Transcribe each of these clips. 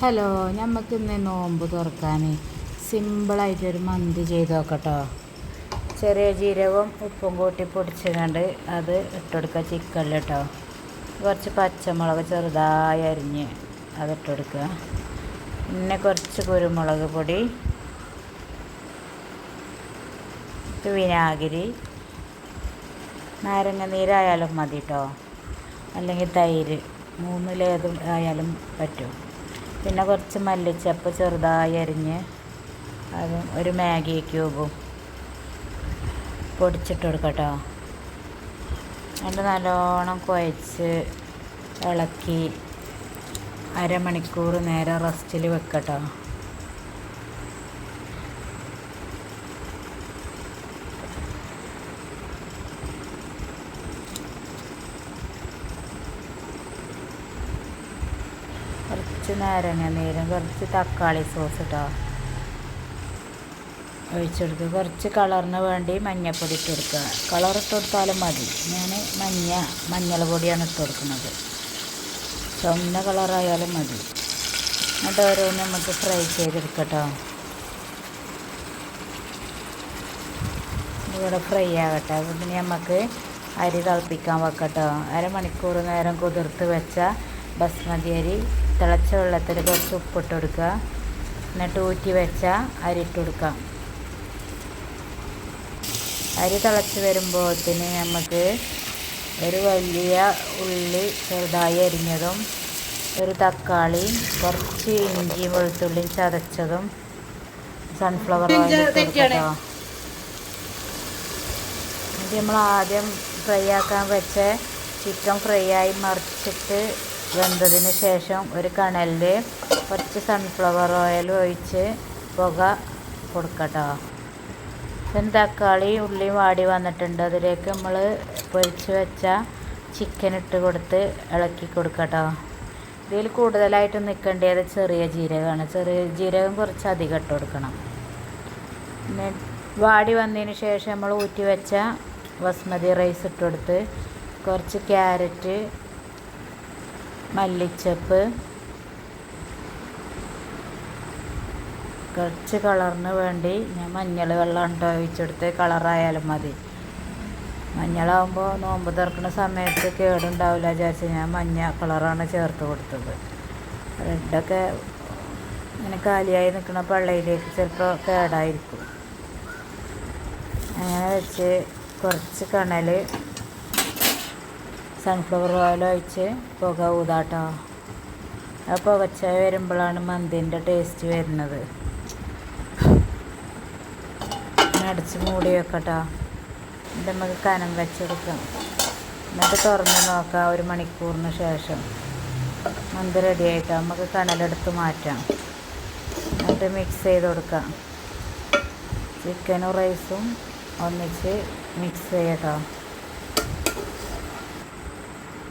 Hello നമുക്ക് ഇന്ന് നോമ്പ് തുറക്കാൻ സിമ്പിളായിട്ടൊരു മന്തി ചെയ്ത് നോക്കട്ടോ. ചെറിയ ജീരകവും ഉപ്പും കൂട്ടി പൊടിച്ചുകൊണ്ട് അത് ഇട്ടുകൊടുക്കുക ചിക്കനിൽ കേട്ടോ കുറച്ച് പച്ചമുളക് ചെറുതായി അരിഞ്ഞ് അത് ഇട്ടുകൊടുക്കുക പിന്നെ കുറച്ച് കുരുമുളക് പൊടി വിനാഗിരി നാരങ്ങ നീരായാലും മതി കേട്ടോ അല്ലെങ്കിൽ തൈര് മൂന്നിലേതും ആയാലും പറ്റും. പിന്നെ കുറച്ച് മല്ലിച്ചപ്പ് ചെറുതായി അരിഞ്ഞ് അതും ഒരു മാഗി ക്യൂബും പൊടിച്ചിട്ട് കൊടുക്കട്ടോ. എന്നിട്ട് നല്ലോണം കുഴച്ച് ഇളക്കി അരമണിക്കൂർ നേരം റെസ്റ്റിൽ വെക്കട്ടോ. കുറച്ച് നാരങ്ങ നീരും കുറച്ച് തക്കാളി സോസ് ഇട്ടോ. ഒഴിച്ചെടുക്കുക കുറച്ച് കളറിന് വേണ്ടി മഞ്ഞപ്പൊടി ഇട്ട് കൊടുക്കുക. കളർ ഇട്ട് കൊടുത്താലും മതി. ഞാൻ മഞ്ഞ മഞ്ഞൾ പൊടിയാണ് ഇട്ട് കൊടുക്കുന്നത്. ചുമന്ന കളറായാലും മതി. എന്നിട്ട് ഓരോന്ന് നമുക്ക് ഫ്രൈ ചെയ്തെടുക്കട്ടോ. ഇവിടെ ഫ്രൈ ആകട്ടെ പിന്നെ നമുക്ക് അരി തിളപ്പിക്കാൻ വെക്കട്ടോ. അരമണിക്കൂർ നേരം കുതിർത്ത് വെച്ച ബസ്മതി അരി തിളച്ച വെള്ളത്തിൽ കുറച്ച് ഉപ്പിട്ട് കൊടുക്കുക. എന്നിട്ട് ഊറ്റി വെച്ച അരി ഇട്ട് കൊടുക്കാം. അരി തിളച്ച് വരുമ്പോഴത്തിന് നമുക്ക് ഒരു വലിയ ഉള്ളി ചെറുതായി അരിഞ്ഞതും ഒരു തക്കാളി കുറച്ച് ഇഞ്ചിയും വെളുത്തുള്ളിയും ചതച്ചതും സൺഫ്ലവർ ഓയിൽ കേട്ടോ. നമ്മൾ ആദ്യം ഫ്രൈ ആക്കാൻ വെച്ച ചിക്കൻ ഫ്രൈ ആയി മറിച്ചിട്ട് വെന്തതിന് ശേഷം ഒരു കണലിൽ കുറച്ച് സൺഫ്ലവർ ഓയിൽ ഒഴിച്ച് പുക കൊടുക്കട്ടോ. പിന്നെ തക്കാളി ഉള്ളി വാടി വന്നിട്ടുണ്ട്. അതിലേക്ക് നമ്മൾ പൊരിച്ച് വെച്ച ചിക്കൻ ഇട്ട് കൊടുത്ത് ഇളക്കി കൊടുക്കട്ടോ. ഇതിൽ കൂടുതലായിട്ട് നിൽക്കേണ്ടത് ചെറിയ ജീരകമാണ്. ചെറിയ ജീരകം കുറച്ച് അധികം ഇട്ട് കൊടുക്കണം. പിന്നെ വാടി വന്നതിന് ശേഷം നമ്മൾ ഊറ്റി വെച്ച ബസ്മതി റൈസ് ഇട്ട് കൊടുത്ത് കുറച്ച് ക്യാരറ്റ് മല്ലിച്ചപ്പ്. കുറച്ച് കളറിന് വേണ്ടി ഞാൻ മഞ്ഞൾ വെള്ളം ഉണ്ടോ ഒഴിച്ചെടുത്ത് കളറായാലും മതി. മഞ്ഞളാകുമ്പോൾ നോമ്പ് തുറക്കുന്ന സമയത്ത് കേടുണ്ടാവില്ല വിചാരിച്ച് ഞാൻ മഞ്ഞ കളറാണ് ചേർത്ത് കൊടുത്തത്. റെഡൊക്കെ ഇങ്ങനെ കാലിയായി നിൽക്കുന്ന പള്ളയിലേക്ക് ചിലപ്പോൾ കേടായിരിക്കും. അങ്ങനെ വെച്ച് കുറച്ച് കണൽ സൺഫ്ലവർ ഓയിൽ ഒഴിച്ച് പുക ഊതാട്ടോ. ആ പുകച്ച വരുമ്പോഴാണ് മന്തിന്റെ ടേസ്റ്റ് വരുന്നത്. അടച്ച് മൂടി വെക്കട്ടോ. എന്നിട്ട് നമുക്ക് കനം വെച്ചെടുക്കാം. എന്നിട്ട് തുറന്ന് നോക്കാം ഒരു മണിക്കൂറിന് ശേഷം. മന്തി റെഡി ആയിട്ടോ. നമുക്ക് കനലെടുത്ത് മാറ്റാം. എന്നിട്ട് മിക്സ് ചെയ്ത് കൊടുക്കാം. ചിക്കനും റൈസും ഒന്നിച്ച് മിക്സ് ചെയ്യട്ടോ.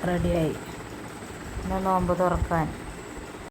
റെഡിയായി. ഇന്ന് നോമ്പ് തുറക്കാൻ.